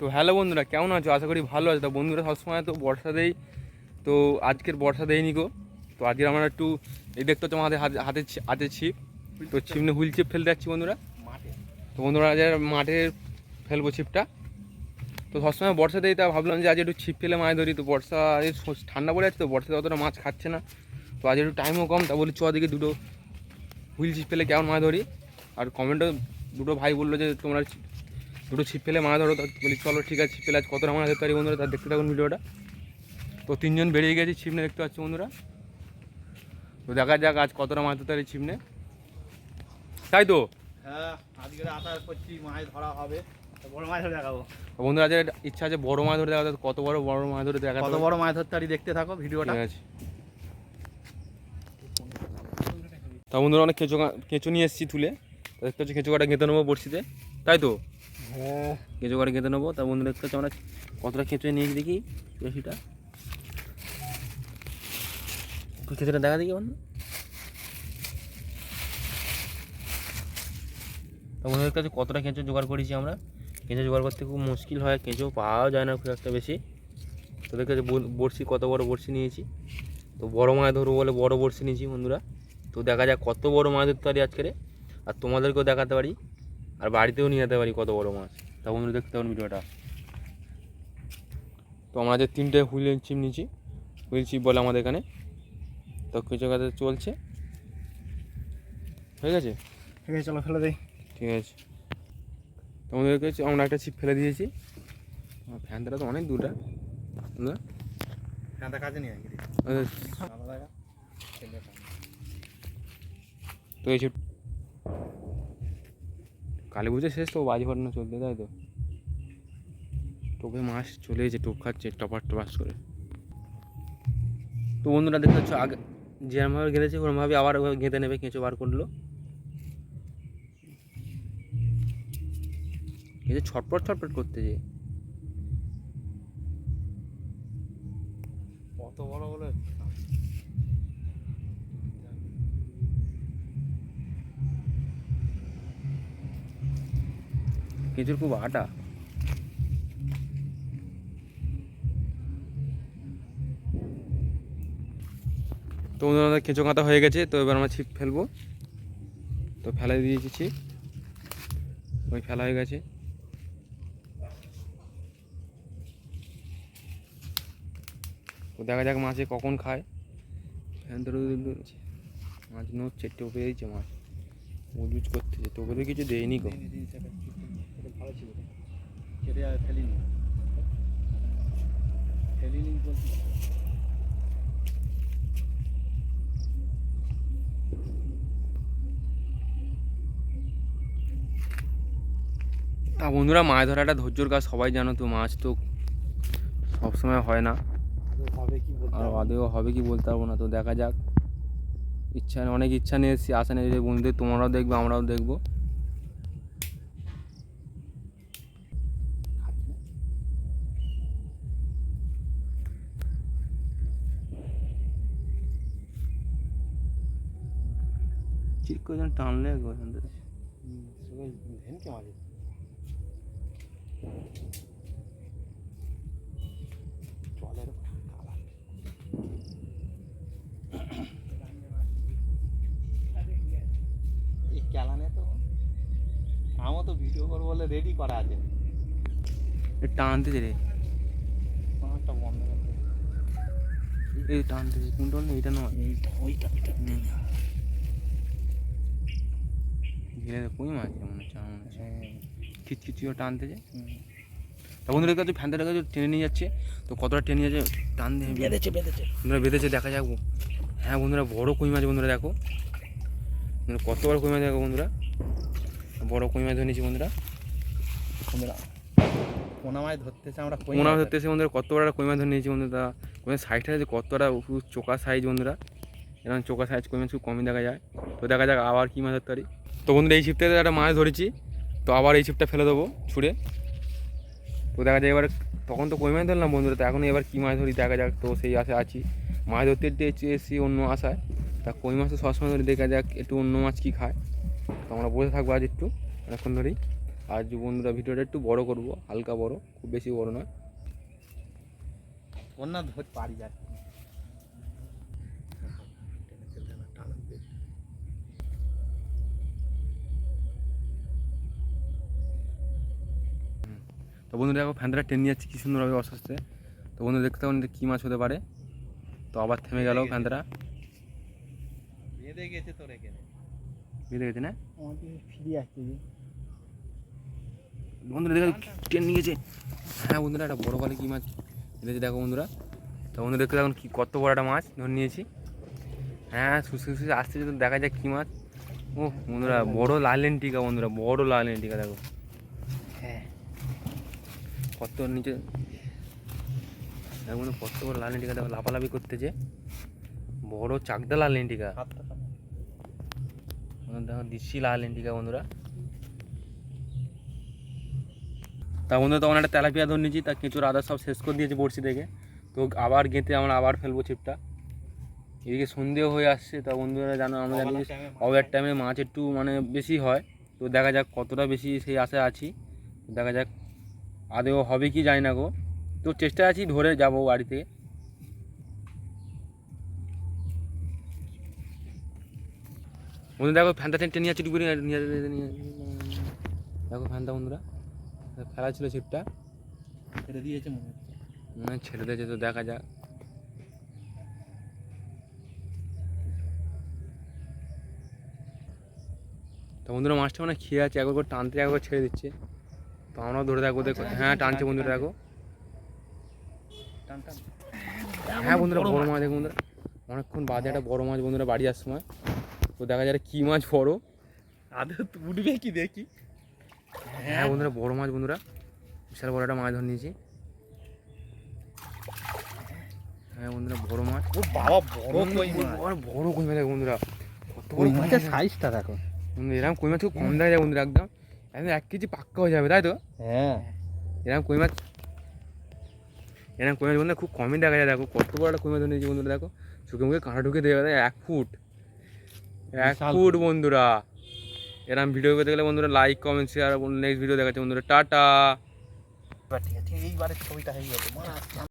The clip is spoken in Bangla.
তো হ্যালো বন্ধুরা কেমন আছো? আশা করি ভালো আছো। তো বন্ধুরা সবসময় তো বর্ষা দেই তো আজকের বর্ষা দেয়নি গো। তো আজকে আমরা একটু এই দেখতে হচ্ছে আমাদের হাতে হাতে ছি- হাতে ছিপ তো ছিপ নিয়ে হুইল চিপ ফেলতে যাচ্ছি বন্ধুরা। মাঠে। তো বন্ধুরা আজ মাঠে ফেলব ছিপটা। তো সবসময় বর্ষা দেই তা ভাবলাম যে আজ একটু ছিপ ফেলে মাছ ধরি। তো বর্ষা ঠান্ডা পড়ে যাচ্ছে তো বর্ষাতে অতটা মাছ খাচ্ছে না। তো আজ একটু টাইমও কম তা বলি চ দিকে দুটো হুইল ছিপ ফেলে কেমন মাছ ধরি। আর কমেন্টও দুটো ভাই বলল যে তোমরা দুটো ছিপ ফেলে মাছ ধরো বলি চলো ঠিক আছে ছিপ ফেলে আজ কতটা মাছ ধরতে পারি বন্ধুরা? তার দেখতে থাকুন ভিডিওটা। তো তিনজন বেরিয়ে গেছি ছিপনে দেখতে পাচ্ছি বন্ধুরা? তো দেখা যাক আজ কতটা মাছ ধরতে পারি ছিপনে তাই তো? হ্যাঁ আজকে আশা করছি মাছ ধরা হবে। বড় মাছ ধরে দেখাবো। বন্ধুরা ইচ্ছা আছে বড় মাছ ধরে কত বড় বড় মাছ ধরে দেখা কত বড় মাছ ধরতে পারি দেখতে থাকো ভিডিওটা। ঠিক আছে। তা বন্ধুরা অনেক কেঁচো কেঁচো নিয়ে এসেছি তুলে। দেখতে হচ্ছে কেঁচো কাটা গেঁথে নেব বড়শিতে। তাই তো? হ্যাঁ। কেঁচো কাটা গেঁথে নেব। তা বন্ধুরা দেখতে আমরা কতটা কেঁচো নিয়েছি দেখি বেশিটা তো কেঁচোটা দেখা দেখি বন্ধু। তা বন্ধুরা দেখতে হচ্ছে কতটা কেঁচো জোগাড় করেছি আমরা। কেঁচো জোগাড় করতে খুব মুশকিল হয়, কেঁচো পাওয়া যায় না খুব একটা বেশি। তো দেখতে হচ্ছে বড়শি, কত বড় বড়শি নিয়েছি। তো বড় মাছ ধরবো বলে বড় বড়শি নিয়েছি বন্ধুরা। তো দেখা যাক কত বড় মাছ ধরতে পারি আজকে আর তোমাদেরকেও দেখাতে পারি। আর বাড়িতেও নিয়ে যেতে পারি কত বড় মাছ। তা বন্ধুরা দেখতে পাবেন ভিডিওটা। তো আমরা যে তিনটে হুইল চিপ নিয়েছি হুইল চিপ বলে আমাদের এখানে। তো কিছু কাজে চলছে। ঠিক আছে? ঠিক আছে চলো ফেলে দেই। ঠিক আছে। তো আমাদের কাছে আমরা একটা ছিপ ফেলে দিয়েছি। আমার ফ্যানটা তো অনেক দূরটা। না হ্যাঁ কাজে নিয়ে তো এই ছিপ কালী পুজো শেষ তো, বাজি ফাটানো চলতে তাই তো? টোপে মাছ চলে এসেছে, টোপ খাচ্ছে টপার টপাস করে। তো বন্ধুরা, দেখতে পাচ্ছ, আগে যেরমভাবে গেঁথেছে ওরমভাবে আবার ওভাবে গেঁথে নেবে, কেঁচো বার করল। কেঁচো ছটপট ছটপট করতে যে। কত বড় বলে কেঁচোর খুব আটা। তো আমাদের কেঁচো কাঁথা হয়ে গেছে, তো এবার আমরা ছিপ ফেলব। তো ফেলাই দিয়েছি ছিপ। ওই ফেলা হয়ে গেছে। তো দেখা যাক মাছে কখন খায়। ফ্যান ধরে মাছ নড়ছে, টোপে দিয়েছে মাছ। উজুজ করতেছে, টোপে তো কিছু দেয়নি গো। ভালো ছিল কেটে আর ফেলিনি। ফেলিনি বলছি তা বন্ধুরা মাছ ধরাটা ধৈর্যর কাজ সবাই জানো তো মাছ তো সবসময় হয় না। আদৌ হবে কি বলতে আর। আদেও হবে কি বলতে পারব না তো দেখা যাক। ইচ্ছা অনেক ইচ্ছা নিয়ে এসেছি আশা নিয়ে বন্ধুদের তোমরাও দেখবে আমরাও দেখব। ঠিক করে যেন টানলে জলের কালা ক্যালানে তো ভিডিও বলে রেডি করা আছে। টানতে রে। একটা বন্ধ করতে? এই টানতে কোনটা এটা নয়। এইটা ওইটা। হুম। ঘিরে কই মাছ মনে হচ্ছে আমার মনে হচ্ছে। খিচখিচিও টানতে যায়। তা বন্ধুদের কাছে ফ্যানটার কাছে টেনে নিয়ে যাচ্ছে তো কতটা টেনে যাচ্ছে টান দিয়ে বেঁধেছে বেঁধেছে। বন্ধুরা বেঁধেছে দেখা যাক। হ্যাঁ বন্ধুরা বড় কই মাছ বন্ধুরা দেখো। কত বড় কই মাছ দেখো বন্ধুরা। বড় কই মাছ ধরে নিয়েছি বন্ধুরা। বন্ধুরা পোনা মাছ ধরতেছে আমরা কই মনে মাছ ধরতে এসে বন্ধুরা কত বড় একটা কই মাছ ধরে নিয়েছি বন্ধুরা। কই সাইজটা যে কতটা চোকা সাইজ বন্ধুরা। এরকম চোকা সাইজ কই মাছ খুব কমই দেখা যায়। তো দেখা যাক আবার কী মাছ ধরতে পারি। তো বন্ধুরা, এই ছিপটাতে একটা মাছ ধরেছি। তো আবার এই ছিপটা ফেলে দেবো ছুঁড়ে। তো দেখা যায় এবার তখন তো কই মাছ ধরলাম বন্ধুরা, তো এখন এবার কী মাছ ধরি দেখা যাক। তো সেই আশায় আছি। মাছ ধরতে এসেছি অন্য আশায়। তা কই মাছ তো সবসময় ধরে, দেখা যাক একটু অন্য মাছ কী খায়। তো আমরা বসে থাকব আজ একটু, অনেকক্ষণ ধরেই। আজ বন্ধুরা ভিডিওটা একটু বড় করব, হালকা বড়, খুব বেশি বড় নয়। অন্য পারি যাচ্ছে তো বন্ধুরা দেখো ফ্যানটা টেনে যাচ্ছে কি সুন্দরভাবে অস্তে তো বন্ধু দেখতে পাবেন কী মাছ হতে পারে। তো আবার থেমে গেল ফ্যানটা বেঁধে গেছে তোর এখানে। বেঁধে গেছে না? ফিরে আসছে বন্ধুরা দেখো ট্রেন নিয়ে গেছে। হ্যাঁ বন্ধুরা একটা বড় কী মাছ বেঁধেছে দেখো বন্ধুরা। তো বন্ধুরা দেখতে দেখুন কি কত বড় একটা মাছ ধরে নিয়েছি। হ্যাঁ শুষে শুষে আসতে যদি দেখা যায় কী মাছ। ও বন্ধুরা বড় লালেন টিকা বন্ধুরা বড় লালেন টিকা দেখো। হ্যাঁ। কত নিচে বন্ধু কত বড় লালেন টিকা দেখো লাফালাফি করতেছে। বড় চাকদা লালেন টিকা দেখো দিচ্ছি লাল এন্টিকা বন্ধুরা। তা বন্ধুরা তখন একটা তেলাপিয়া ধরে নিয়েছি তা কেঁচুর আদার সব শেষ করে দিয়েছে বড়শি থেকে। তো আবার গেঁথে আমরা আবার ফেলব ছিপটা। এদিকে সন্ধেও হয়ে আসছে তা বন্ধুরা জানো আমরা জানি অবের টাইমে মাছ একটু মানে বেশি হয়। তো দেখা যাক কতটা বেশি সেই আশায় আছি। দেখা যাক আদেও হবে কি জানি না গো। তো চেষ্টা আছি ধরে যাব বাড়িতে। বন্ধু দেখো ফ্যানটা টেনে নিয়ে যাচ্ছে করে নিয়ে দেখো ফ্যানটা বন্ধুরা ফেলা ছিল ছিপটা ছেড়ে দিয়েছে মনে হচ্ছে। মনে ছেড়ে দিয়েছে তো দেখা যাক। তো বন্ধুরা মাছটা মানে খেয়ে আছে একবার করে টানতে একবার ছেড়ে দিচ্ছে। আমরাও ধরে থাকব দেখো। হ্যাঁ টানছে বন্ধুরা দেখো। টান টান হ্যাঁ বন্ধুরা বড় মাছ দেখো বন্ধুরা। অনেকক্ষণ বাদে একটা বড় মাছ বন্ধুরা বাড়ি আসার সময়। তো দেখা যায় কি মাছ বড়। আদৌ তো উঠবে কি দেখি। হ্যাঁ বন্ধুরা বড় মাছ বন্ধুরা। বিশাল বড় একটা মাছ ধরে নিয়েছি। হ্যাঁ বন্ধুরা বড় মাছ। ও বাবা বড় কই মাছ। বড় কই মাছ বন্ধুরা। কত বড় কই মাছের মাছ। সাইজটা দেখো। বন্ধু এরকম কই মাছ খুব কম দেখা যায় বন্ধুরা একদম। এক কেজি পাক্কা হয়ে যাবে তাই তো? হ্যাঁ। এরকম কই মাছ এরকম কই মাছ বন্ধুরা খুব কমই দেখা যায় দেখো কত বড় একটা কই মাছ ধরে নিয়েছি বন্ধুরা দেখো। চোখে মুখে কাঁটা ঢুকে দেবে এক ফুট। এক ফুট বন্ধুরা। এরকম ভিডিও পেতে গেলে বন্ধুরা like comment share next video দেখাচ্ছে বন্ধুরা টাটা। ঠিক আছে এইবারে ছবিটা হয়ে গেছে